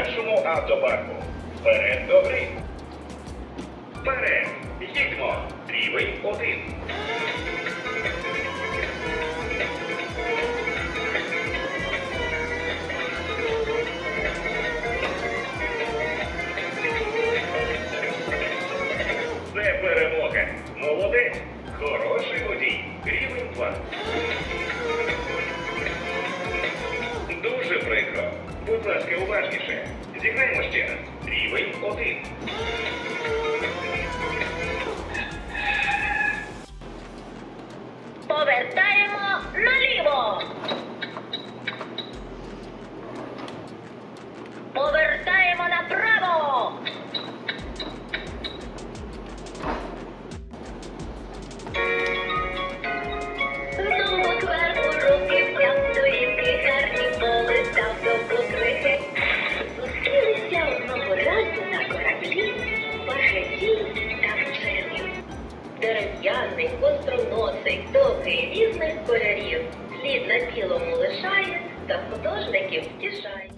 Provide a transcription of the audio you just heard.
Першому автопарку. Вперед до гри. Вперед. Їдьмо. Рівень один! Це перемога. Молодець. Хороший водій. Рівень 2. Будь ласка, уважніше. Зіграємо ще раз. Рівень один. Повертаємо наліво. Дерев'яний, гостроносий, довгий, різних кольорів. Слід на білому лишає, та художників втішає.